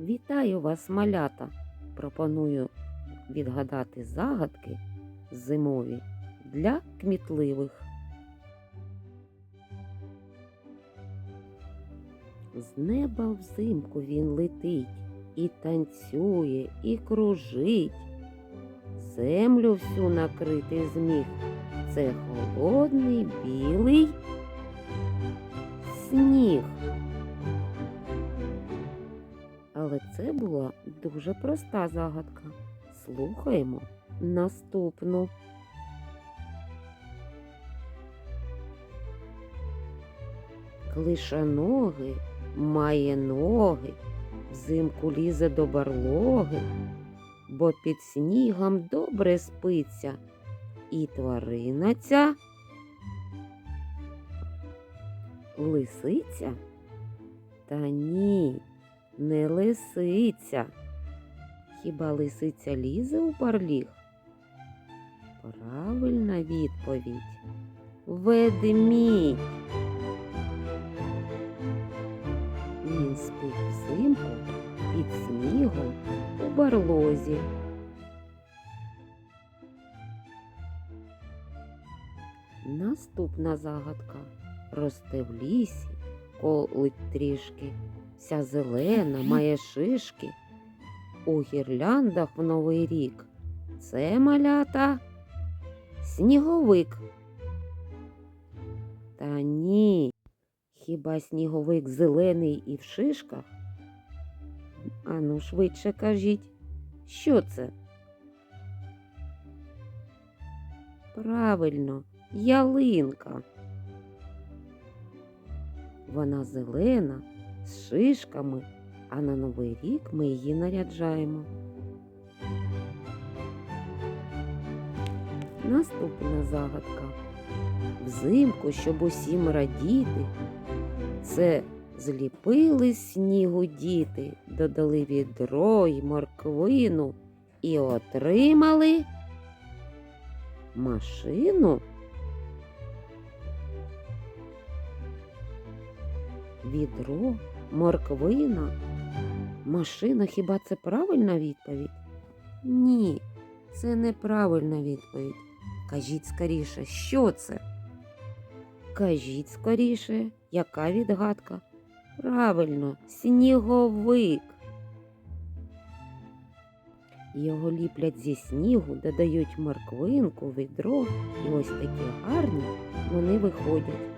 Вітаю вас, малята! Пропоную відгадати загадки зимові для кмітливих. З неба взимку він летить і танцює, і кружить. Землю всю накрити зміг. Це холодний білий сніг. Це була дуже проста загадка. Слухаємо наступну. Клишаноги має ноги, взимку лізе до барлоги, бо під снігом добре спиться, і тварина ця лисиця? Та ні, не лисиця. Хіба лисиця лізе у барліг? Правильна відповідь. Ведмідь. Він спить взимку під снігом у барлозі. Наступна загадка росте в лісі, колить трішки, вся зелена, має шишки. У гірляндах в новий рік. Це малята сніговик. Та ні, хіба сніговик зелений і в шишках? Ану, швидше кажіть, що це? Правильно, ялинка. Вона зелена, з шишками, а на Новий рік ми її наряджаємо. Наступна загадка. Взимку, щоб усім радіти, це зліпили снігу діти, додали відро й морквину і отримали машину. Відро, морквина, машина хіба це правильна відповідь? Ні, це неправильна відповідь. Кажіть скоріше, що це? Кажіть скоріше, яка відгадка? Правильно, сніговик. Його ліплять зі снігу, додають морквинку, відро, і ось такі гарні вони виходять.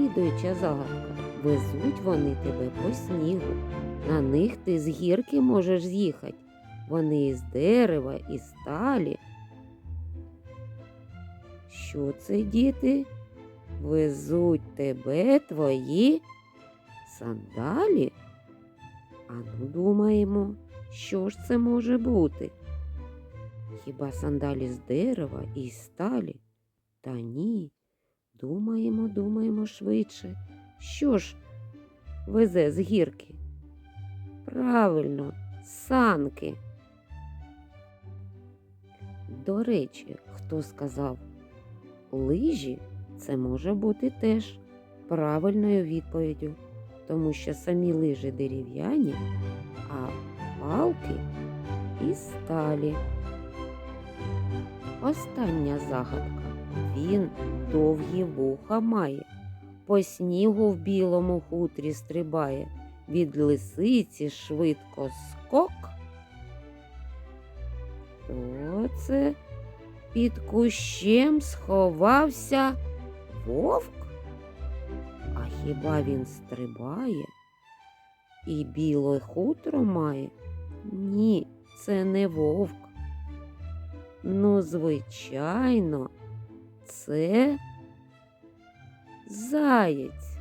Слідуюча загадка. Везуть вони тебе по снігу. На них ти з гірки можеш з'їхати. Вони із дерева, із сталі. Що це, діти? Везуть тебе твої сандалі? А ну думаємо, що ж це може бути? Хіба сандалі з дерева і сталі? Та ні. Думаємо, думаємо швидше. Що ж везе з гірки? Правильно, санки. До речі, хто сказав лижі, це може бути теж правильною відповіддю, тому що самі лижі дерев'яні, а палки із сталі. Остання загадка. Він довгі вуха має, по снігу в білому хутрі стрибає, від лисиці швидко скок. Хто це під кущем сховався вовк? А хіба він стрибає? І біле хутро має? Ні, це не вовк. Ну, звичайно, це заєць.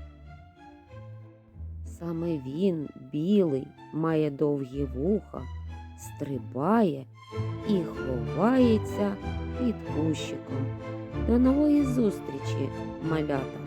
Саме він, білий, має довгі вуха, стрибає і ховається під кущиком. До нової зустрічі, малята!